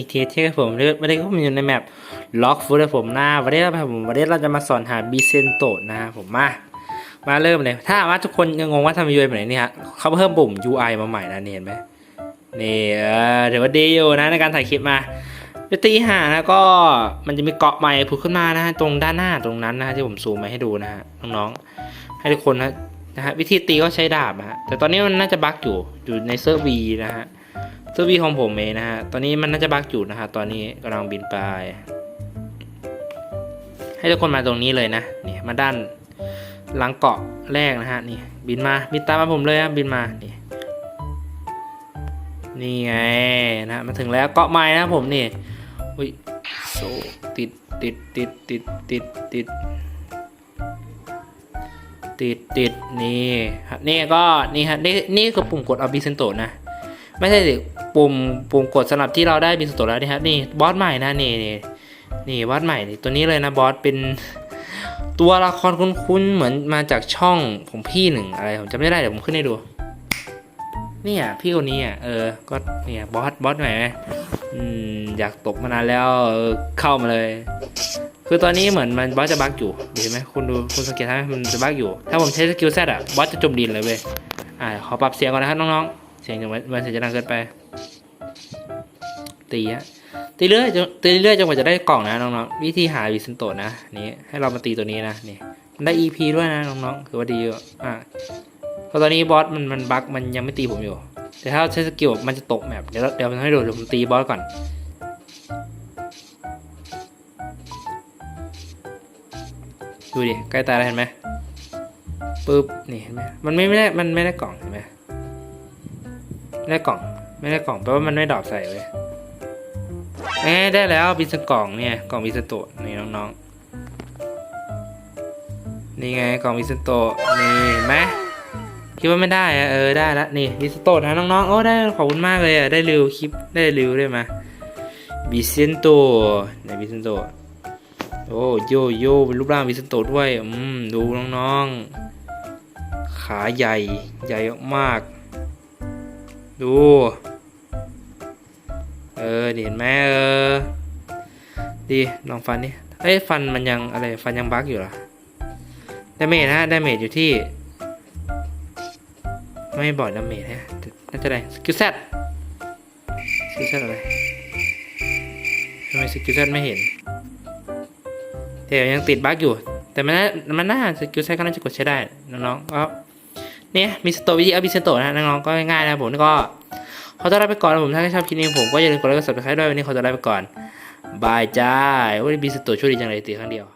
อีกทีที่ครับผมวันนี้ก็ผมอยู่ในแมปล็อกฟูดผมหน้าวันนี้ครับผมวันนี้เราจะมาสอนหาบีเซนโตนะครับผมมามาเริ่มเลย ถ้าว่าทุกคนยังงงว่าทำ UI แบบไหนนี่ฮะเขาเพิ่มปุ่ม UI มาใหม่นะนี่เห็นไหมนี่เออถือว่าดีอยู่นะในการถ่ายคลิปมาไปตีหานะก็มันจะมีเกาะใหม่ผุดขึ้นมานะฮะตรงด้านหน้าตรงนั้นนะฮะที่ผมซูมมาให้ดูนะฮะน้องๆให้ทุกคนนะนะฮะวิธีตีก็ใช้ดาบนะฮะแต่ตอนนี้มันน่าจะบั๊กอยู่อยู่ในเซิร์ฟวีนะฮะ เซอร์วีของผมเองนะฮะ ตอนนี้มันน่าจะบักอยู่นะฮะ ตอนนี้กำลังบินไป ให้ทุกคนมาตรงนี้เลยนะ นี่มาด้านหลังเกาะแรกนะฮะ นี่ บินมา บินตามมาผมเลยครับบินมา นี่ นี่ไงนะมาถึงแล้วเกาะใหม่นะผมนี่ อุ้ยโซติดติดติดติดติดติดติดติดนี่นี่ก็นี่ฮะนี่นี่คือปุ่มกดออบิเซนโตนะ ไม่ใช่สิปุ่มปุ่มกดสำหรับที่เราได้บินสโตแล้วนี่ครับนี่บอสใหม่นะนี่นี่นี่บอสใหม่นี่ตัวนี้เลยนะบอสเป็นตัวละครคุ้นๆเหมือนมาจากช่องของพี่หนึ่งอะไรผมจำไม่ได้เดี๋ยวผมขึ้นให้ดูเนี่ยพี่คนนี้อะเออก็เนี่ยบอสบอสใหม่ไหมอืมอยากตกมานานแล้วเออเข้ามาเลย คือตอนนี้เหมือนมันบอสจะบั๊กอยู่เห็นไหมคุณดูคุณสังเกตไหมมันจะบั๊กอยู่ ถ้าผมใช้สกิลแซดอะบอสจะจมดินเลยเว้ยอ่าขอปรับเสียงก่อนนะครับน้องๆ เสียงจะมันเสียงจะดังเกินไป ตีฮะตีเรื่อยจนตีเรื่อยจนกว่าจะได้กล่องนะน้องๆวิธีหาวิสันโตนะนี่ให้เรามาตีตัวนี้นะนี่มันได้ EP ด้วยนะน้องๆคือว่าดีอยู่อะเพราะตอนนี้บอสมันมันบั๊กมันยังไม่ตีผมอยู่ แต่ถ้าใช้สกิลมันจะตกแมปเดี๋ยวเดี๋ยวผมให้ดูเดี๋ยวผมตีบอสก่อนดูดิใกล้ตายแล้วเห็นไหมปึ๊บนี่เห็นไหมมันไม่ไม่ได้มันไม่ได้กล่องเห็นไหม ไม่ได้กล่อง ไม่ได้กล่องแปลว่ามันไม่ดรอปใส่เว้ยเอ๊ได้แล้วบิสกล่องเนี่ยกล่องบิสโตะนี่น้องๆ นี่ไงกล่องบิสโตะนี่ไหมคิดว่าไม่ได้อะเออได้ละนี่บิสโตนะน้องๆโอ้ได้ขอบคุณมากเลยอะได้ริวคลิปได้ริวด้วยมาบิสโตะไหนบิสโตโอ้โยโย่เป็นรูปร่างบิสโตด้วยอืมดูน้องๆ ขาใหญ่ใหญ่มาก ดู เออเห็นไหมเออ ดีลองฟันนี่เอ้ยฟันมันยังอะไรฟันยังบั๊กอยู่เหรอดาเมจนะดาเมจอยู่ที่ ไม่บอกดาเมจฮะน่าจะได้สกิลแซดสกิลแซดอะไรทำไมสกิลแซดไม่เห็นแต่ยังติดบั๊กอยู่ แต่มันน่ามันน่าสกิลแซดก็น่าจะกดใช้ได้น้องๆก็ เนี่ยมีสโตวิธีเอาบิสโตนะน้องๆก็ง่ายๆนะผมก็ขอตัวลาไปก่อนผมถ้าชอบคลิปนี้ผมก็อย่าลืมกดไลค์กด subscribe ด้วยวันนี้ขอตัวลาไปก่อนบายจ้าโอ้ยบิสโตช่วยดีจังเลยตีครั้งเดียว